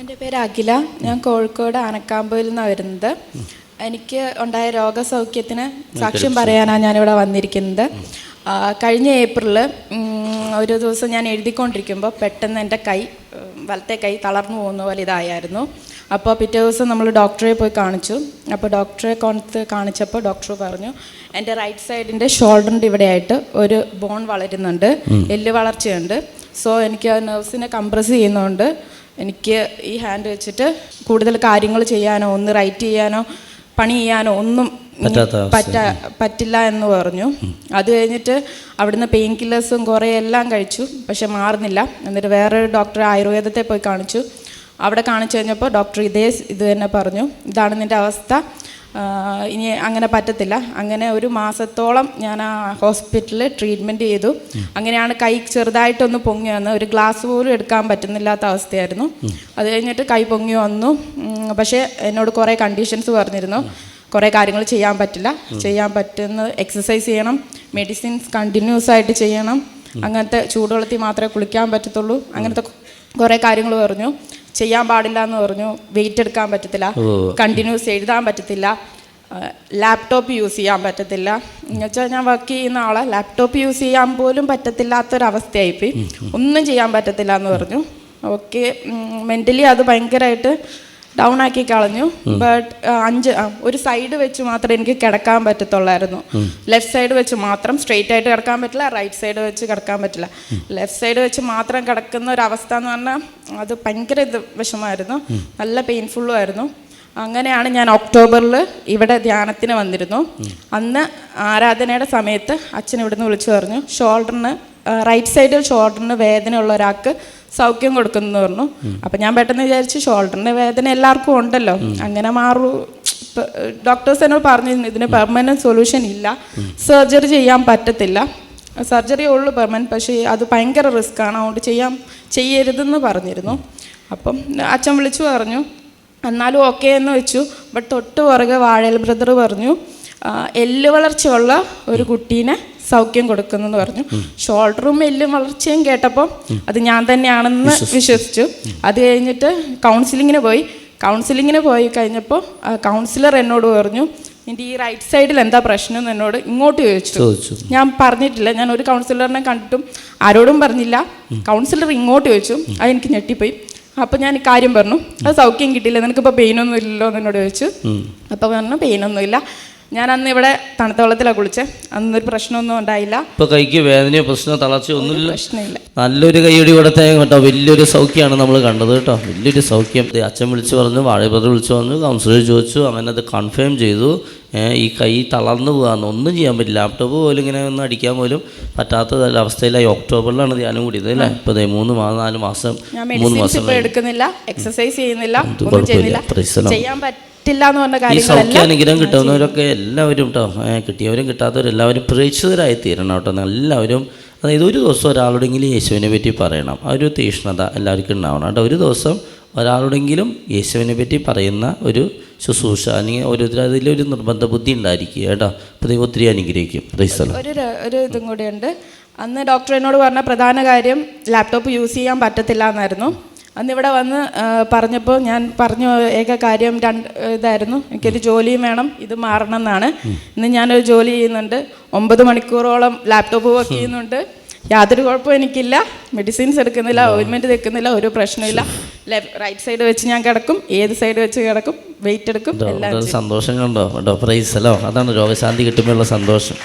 എന്റെ പേര് അഖില. ഞാൻ കോഴിക്കോട് ആനക്കാമ്പയിൽ നിന്നാണ് വരുന്നത്. എനിക്ക് ഉണ്ടായ രോഗസൗഖ്യത്തിന് സാക്ഷ്യം പറയാനാണ് ഞാനിവിടെ വന്നിരിക്കുന്നത്. കഴിഞ്ഞ ഏപ്രിലിൽ ഒരു ദിവസം ഞാൻ എഴുതിക്കൊണ്ടിരിക്കുമ്പോൾ പെട്ടെന്ന് എന്റെ കൈ വലത്തെ കൈ തളർന്നു പോകുന്ന പോലെ ഇതായിരുന്നു. അപ്പോൾ പിറ്റേ ദിവസം നമ്മൾ ഡോക്ടറെ പോയി കാണിച്ചു. അപ്പോൾ ഡോക്ടറെ കൊണ്ട് കാണിച്ചപ്പോൾ ഡോക്ടർ പറഞ്ഞു എന്റെ റൈറ്റ് സൈഡിന്റെ ഷോൾഡറിന്റെ ഇവിടെയായിട്ട് ഒരു ബോൺ വളരുന്നുണ്ട്. എല്ല് വളർച്ചയുണ്ട്. സോ എനിക്ക് ആ നെർവ്സിനെ കംപ്രസ് ചെയ്യുന്നതുകൊണ്ട് എനിക്ക് ഈ ഹാൻഡ് വെച്ചിട്ട് കൂടുതൽ കാര്യങ്ങൾ ചെയ്യാനോ ഒന്ന് റൈറ്റ് ചെയ്യാനോ പണി ചെയ്യാനോ ഒന്നും പറ്റ പറ്റില്ല എന്ന് പറഞ്ഞു. അത് കഴിഞ്ഞിട്ട് അവിടുന്ന് പെയിൻ കില്ലേഴ്സും കുറേ എല്ലാം കഴിച്ചു. പക്ഷെ മാറുന്നില്ല. എന്നിട്ട് വേറൊരു ഡോക്ടറെ ആയുർവേദത്തെ പോയി കാണിച്ചു. അവിടെ കാണിച്ചു കഴിഞ്ഞപ്പോൾ ഡോക്ടർ ഇതേ ഇത് തന്നെ പറഞ്ഞു. ഇതാണ് നിന്റെ അവസ്ഥ. ഇനി അങ്ങനെ പറ്റത്തില്ല. അങ്ങനെ ഒരു മാസത്തോളം ഞാൻ ആ ഹോസ്പിറ്റലിൽ ട്രീറ്റ്മെന്റ് ചെയ്തു. അങ്ങനെയാണ് കൈ ചെറുതായിട്ടൊന്ന് പൊങ്ങി വന്ന് ഒരു ഗ്ലാസ് പോലും എടുക്കാൻ പറ്റുന്നില്ലാത്ത അവസ്ഥയായിരുന്നു. അത് കഴിഞ്ഞിട്ട് കൈ പൊങ്ങി വന്നു. പക്ഷേ എന്നോട് കുറേ കണ്ടീഷൻസ് പറഞ്ഞിരുന്നു. കുറേ കാര്യങ്ങൾ ചെയ്യാൻ പറ്റില്ല. ചെയ്യാൻ പറ്റുന്ന എക്സസൈസ് ചെയ്യണം. മെഡിസിൻസ് കണ്ടിന്യൂസ് ആയിട്ട് ചെയ്യണം. അങ്ങനത്തെ ചൂടുവെള്ളത്തിൽ മാത്രമേ കുളിക്കാൻ പറ്റത്തുള്ളൂ. അങ്ങനത്തെ കുറേ കാര്യങ്ങൾ പറഞ്ഞു. ചെയ്യാൻ പാടില്ല എന്ന് പറഞ്ഞു. വെയിറ്റ് എടുക്കാൻ പറ്റത്തില്ല. കണ്ടിന്യൂസ് എഴുതാൻ പറ്റത്തില്ല. ലാപ്ടോപ്പ് യൂസ് ചെയ്യാൻ പറ്റത്തില്ല. എന്നുവെച്ചാൽ ഞാൻ വർക്ക് ചെയ്യുന്ന ആളെ. ലാപ്ടോപ്പ് യൂസ് ചെയ്യാൻ പോലും പറ്റത്തില്ലാത്തൊരവസ്ഥയായിപ്പോയി. ഒന്നും ചെയ്യാൻ പറ്റത്തില്ല എന്ന് പറഞ്ഞു. ഓക്കെ മെന്റലി അത് ഭയങ്കരമായിട്ട് ഡൗൺ ആക്കി കളഞ്ഞു. ബട്ട് അഞ്ച് ഒരു സൈഡ് വെച്ച് മാത്രമേ എനിക്ക് കിടക്കാൻ പറ്റത്തുള്ളായിരുന്നു. ലെഫ്റ്റ് സൈഡ് വെച്ച് മാത്രം സ്ട്രെയിറ്റ് ആയിട്ട് കിടക്കാൻ പറ്റില്ല റൈറ്റ് സൈഡ് വെച്ച് കിടക്കാൻ പറ്റില്ല. ലെഫ്റ്റ് സൈഡ് വെച്ച് മാത്രം കിടക്കുന്ന ഒരു അവസ്ഥ എന്ന് പറഞ്ഞാൽ അത് ഭയങ്കര ഇത് വിഷമമായിരുന്നു. നല്ല പെയിൻഫുള്ളും ആയിരുന്നു. അങ്ങനെയാണ് ഞാൻ ഒക്ടോബറിൽ ഇവിടെ ധ്യാനത്തിന് വന്നിരുന്നു. അന്ന് ആരാധനയുടെ സമയത്ത് അച്ഛൻ ഇവിടുന്ന് വിളിച്ചു പറഞ്ഞു ഷോൾഡറിന് റൈറ്റ് സൈഡിൽ ഷോൾഡറിന് വേദനയുള്ള ഒരാൾക്ക് സൗഖ്യം കൊടുക്കുന്നു പറഞ്ഞു. അപ്പം ഞാൻ പെട്ടെന്ന് വിചാരിച്ചു ഷോൾഡറിന് വേദന എല്ലാവർക്കും ഉണ്ടല്ലോ. അങ്ങനെ മാറൂ. ഡോക്ടേഴ്സ് എന്നോട് പറഞ്ഞു ഇതിന് പെർമനന്റ് സൊല്യൂഷൻ ഇല്ല. സർജറി ചെയ്യാൻ പറ്റത്തില്ല. സർജറി ഉള്ളു പെർമനന്റ് പക്ഷേ അത് ഭയങ്കര റിസ്ക് ആണ്. അതുകൊണ്ട് ചെയ്യാൻ ചെയ്യരുതെന്ന് പറഞ്ഞിരുന്നു. അപ്പം അച്ഛൻ വിളിച്ചു പറഞ്ഞു എന്നാലും ഓക്കെ എന്ന് വെച്ചു. ബട്ട് തൊട്ട് പുറകെ വാഴൽ ബ്രദർ പറഞ്ഞു എല്ല് വളർച്ചയുള്ള ഒരു കുട്ടീനെ സൗഖ്യം കൊടുക്കുന്നെന്ന് പറഞ്ഞു. ഷോൾഡറും എല്ലും വളർച്ചയും കേട്ടപ്പോൾ അത് ഞാൻ തന്നെയാണെന്ന് വിശ്വസിച്ചു. അത് കഴിഞ്ഞിട്ട് കൗൺസിലിങ്ങിന് പോയി. കൗൺസിലിങ്ങിന് പോയി കഴിഞ്ഞപ്പോൾ കൗൺസിലർ എന്നോട് പറഞ്ഞു നിന്റെ ഈ റൈറ്റ് സൈഡിൽ എന്താ പ്രശ്നം എന്ന് എന്നോട് ഇങ്ങോട്ട് ചോദിച്ചു. ചോദിച്ചു. ഞാൻ പറഞ്ഞിട്ടില്ല. ഞാൻ ഒരു കൗൺസിലറിനെ കണ്ടിട്ടും ആരോടും പറഞ്ഞില്ല. കൗൺസിലർ ഇങ്ങോട്ട് ചോദിച്ചു. അതെനിക്ക് ഞെട്ടിപ്പോയി. അപ്പോൾ ഞാൻ കാര്യം പറഞ്ഞു. അത് സൗഖ്യം കിട്ടിയില്ല. നിനക്ക് നിനക്കിപ്പോൾ പെയിനൊന്നും ഇല്ലല്ലോ എന്ന് എന്നോട് ചോദിച്ചു. അപ്പോൾ പറഞ്ഞു പെയിനൊന്നുമില്ല ഞാൻ അന്ന് ഇവിടെ തണുത്ത വെള്ളത്തിലാണ് കുളിച്ചത് ഒരു പ്രശ്നമൊന്നും ഉണ്ടായില്ല. ഇപ്പൊ കൈക്ക് വേദനയോ പ്രശ്നമോ തളർച്ചയോ ഒന്നുമില്ല പ്രശ്നമില്ല. നല്ലൊരു കൈയടി കൊടുത്തേ കേട്ടോ. വലിയൊരു സൗഖ്യമാണ് നമ്മൾ കണ്ടത് കേട്ടോ. വലിയൊരു സൗഖ്യം. അച്ഛൻ വിളിച്ചു പറഞ്ഞു വാഴബ്രദർ വിളിച്ചു പറഞ്ഞു കൗൺസിലർ ചോദിച്ചു അങ്ങനെ അത് കൺഫേം ചെയ്തു. ഈ കൈ തളർന്നു പോകാമെന്ന് ഒന്നും ചെയ്യാൻ പറ്റില്ല. ലാപ്ടോപ്പ് പോലും ഇങ്ങനെ ഒന്ന് അടിക്കാൻ പോലും പറ്റാത്ത അവസ്ഥയിലായി. ഒക്ടോബറിലാണ് ധ്യാനം കൂടിയത് അല്ലേ? ഇപ്പോൾ മൂന്ന് മാസം നാല് മാസം മൂന്ന് മാസം എടുക്കുന്നില്ല എക്സസൈസ് ചെയ്യുന്നില്ല. ചെയ്യാൻ പറ്റില്ല എന്ന് പറഞ്ഞ ഈ സൗഖ്യാനുഗ്രഹം സൗഖ്യ അനുഗ്രഹം കിട്ടുന്നവരൊക്കെ എല്ലാവരും കേട്ടോ കിട്ടിയവരും കിട്ടാത്തവരും എല്ലാവരും പ്രേക്ഷിതരായി തീരണം കേട്ടോ എല്ലാവരും അതായത് ഒരു ദിവസം ഒരാളോടെങ്കിലും യേശുവിനെ പറ്റി പറയണം. ആ ഒരു തീഷ്ണത എല്ലാവർക്കും ഉണ്ടാവണം കേട്ടോ ഒരു ദിവസം ഒരാളോടെങ്കിലും യേശുവിനെ പറ്റി പറയുന്ന ഒരു ശുശ്രൂഷ. അല്ലെങ്കിൽ ഒരു അതിലൊരു നിർബന്ധ ബുദ്ധി ഉണ്ടായിരിക്കുക കേട്ടോ? അപ്പോൾ ദൈവം ഒത്തിരി അനുഗ്രഹിക്കും. ഒരു ഒരു ഇതും കൂടിയുണ്ട്. അന്ന് ഡോക്ടർ എന്നോട് പറഞ്ഞ പ്രധാന കാര്യം ലാപ്ടോപ്പ് യൂസ് ചെയ്യാൻ പറ്റത്തില്ല എന്നായിരുന്നു. അന്ന് ഇവിടെ വന്ന് പറഞ്ഞപ്പോൾ ഞാൻ പറഞ്ഞ ഏക കാര്യം രണ്ട് ഇതായിരുന്നു. എനിക്കൊരു ജോലിയും വേണം. ഇത് മാറണം എന്നാണ്. ഇന്ന് ഞാനൊരു ജോലി ചെയ്യുന്നുണ്ട്. ഒമ്പത് മണിക്കൂറോളം ലാപ്ടോപ്പ് വർക്ക് ചെയ്യുന്നുണ്ട്. യാതൊരു കുഴപ്പവും എനിക്കില്ല. മെഡിസിൻസ് എടുക്കുന്നില്ല ഓയിൻമെന്റ് വെക്കുന്നില്ല ഒരു പ്രശ്നമില്ല റൈറ്റ് സൈഡ് വെച്ച് ഞാൻ കിടക്കും ഏത് സൈഡ് വെച്ച് കിടക്കും വെയിറ്റ് എടുക്കും എല്ലാം സന്തോഷം കണ്ടോ കേട്ടോ പ്രൈസലോ അതാണ് രോഗശാന്തി കിട്ടുമ്പോഴുള്ള സന്തോഷം.